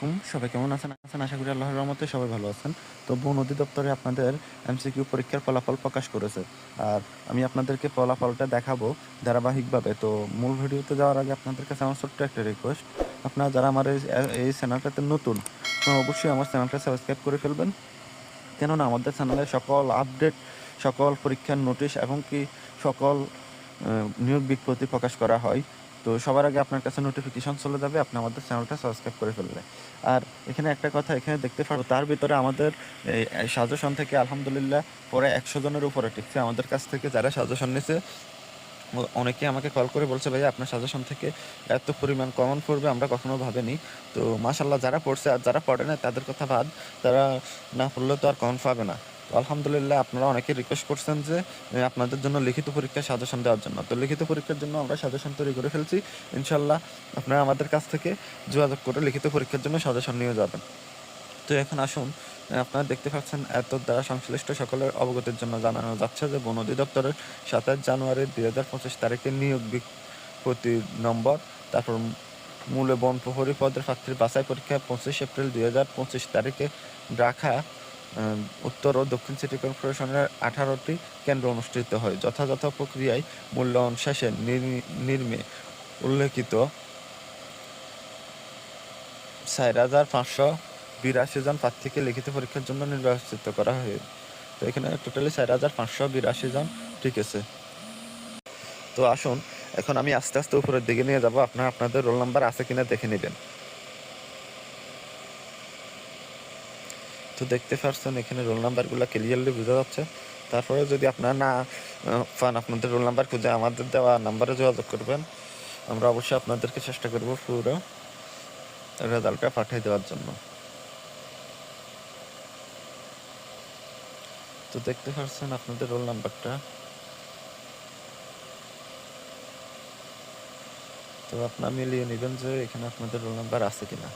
হুম সবাই কেমন আছেন? আছেন? আশা করি আল্লাহর রহমতে সবাই ভালো আছেন। তো বন অধিদপ্তরে আপনাদের এমসিকিউ পরীক্ষার ফলাফল প্রকাশ করেছে। আর আমি আপনাদেরকে ফলাফলটা দেখাবো ধারাবাহিকভাবে। তো মূল ভিডিওতে যাওয়ার আগে আপনাদের কাছে আমার ছোট্ট একটা রিকোয়েস্ট আপনারা যারা আমার এই চ্যানেলটাতে নতুন অবশ্যই আমার চ্যানেলটা সাবস্ক্রাইব করে ফেলবেন। কেননা আমাদের চ্যানেলে সকল আপডেট সকল পরীক্ষার নোটিশ এবং কি সকল নিয়োগ বিজ্ঞপ্তি প্রকাশ করা হয়। তো সবার আগে আপনার কাছে নোটিফিকেশন চলে যাবে, আপনি আমাদের চ্যানেলটা সাবস্ক্রাইব করে ফেললে আর এখানে একটা কথা, এখানে দেখতে পারব তার ভিতরে আমাদের সাজেশন থেকে আলহামদুলিল্লাহ পরে একশো জনের উপরে টিকছে। আমাদের কাছ থেকে যারা সাজেশন নিছে অনেকে আমাকে কল করে বলছে ভাই আপনার সাজেশন থেকে এত পরিমাণ কমন পড়বে, আমরা কখনো ভাবিনি। তো মাশাল্লাহ যারা পড়ছে আর যারা পড়ে না তাদের কথা বাদ, তারা না পড়লে তো আর কমন পাবে না। আলহামদুলিল্লাহ আপনারা অনেকে রিকোয়েস্ট করছেন যে আপনাদের জন্য লিখিত পরীক্ষার সাজেশন দেওয়ার জন্য। তো লিখিত পরীক্ষার জন্য আমরা সাজেশন তৈরি করে ফেলছি। ইনশাল্লাহ আপনারা আমাদের কাছ থেকে যোগাযোগ করে লিখিত পরীক্ষার জন্য সাজেশন নিয়ে যাবেন। তো এখন আসুন আপনারা দেখতে পাচ্ছেন এত দ্বারা সংশ্লিষ্ট সকলের অবগতির জন্য জানানো যাচ্ছে যে, বন অধিদপ্তরের সাতাশ জানুয়ারি দুই হাজার পঁচিশ তারিখে নিয়োগ বিজ্ঞপ্তি নম্বর, তারপর মূলে বন প্রহরী পদের প্রার্থীর বাছাই পরীক্ষা পঁচিশ এপ্রিল দুই হাজার পঁচিশ তারিখে রাখা উত্তর ও দক্ষিণ সিটি কর্পোরেশনের আঠারোটি কেন্দ্র অনুষ্ঠিত হয়। যথাযথ প্রক্রিয়ায় মূল্যায়ন শেষে নির্মে উল্লেখিত চার হাজার পাঁচশো বিরাশি জন প্রার্থীকে লিখিত পরীক্ষার জন্য নির্বাচিত করা হয়। তো এখানে টোটালি চার হাজার পাঁচশো বিরাশি জন ঠিক আছে। তো আসুন, এখন আমি আস্তে আস্তে উপরের দিকে নিয়ে যাব। আপনার, আপনাদের রোল নাম্বার আছে কিনা দেখে নেবেন। তো দেখতে পারছেন, এখানে রোল নাম্বারগুলো ক্লিয়ারলি বোঝা যাচ্ছে। তারপরে যদি আপনারা না পান আপনাদের রোল নাম্বার খুঁজে আমাদের দেওয়া নাম্বারে যোগাযোগ করবেন। আমরা অবশ্যই আপনাদেরকে চেষ্টা করব পুরো রেজাল্টটা পাঠিয়ে দেওয়ার জন্য। তো দেখতে পাচ্ছেন আপনাদের রোল নাম্বারটা তো আপনার মিলিয়ে নেবেন যে এখানে আপনাদের রোল নাম্বার আছে কিনা।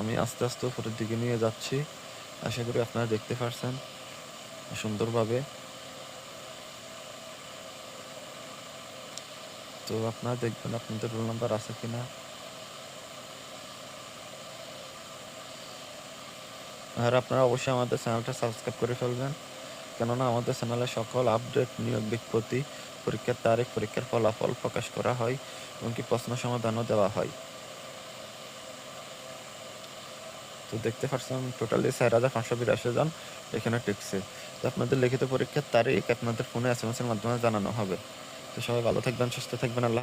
আমি আস্তে আস্তে উপরের দিকে নিয়ে যাচ্ছি। আশা করি আপনারা দেখতে পারছেন সুন্দরভাবে। তো আপনারা দেখবেন আপনাদের রোল নাম্বার আছে কিনা। আর আপনারা অবশ্যই আমাদের চ্যানেলটা সাবস্ক্রাইব করে ফেলবেন। কেননা আমাদের চ্যানেলে সকল আপডেট, নিয়োগ বিজ্ঞপ্তি, পরীক্ষার তারিখ, পরীক্ষার ফলাফল প্রকাশ করা হয় এমনকি প্রশ্ন সমাধানও দেওয়া হয়। তো দেখতে পাচ্ছেন টোটালি চার হাজার পাঁচশো বিরাশি জন এখানে টিকছে। তো আপনাদের লিখিত পরীক্ষার তারিখ আপনাদের ফোনে এস এম এসের মাধ্যমে জানানো হবে। তো সবাই ভালো থাকবেন, সুস্থ থাকবেন, আল্লাহ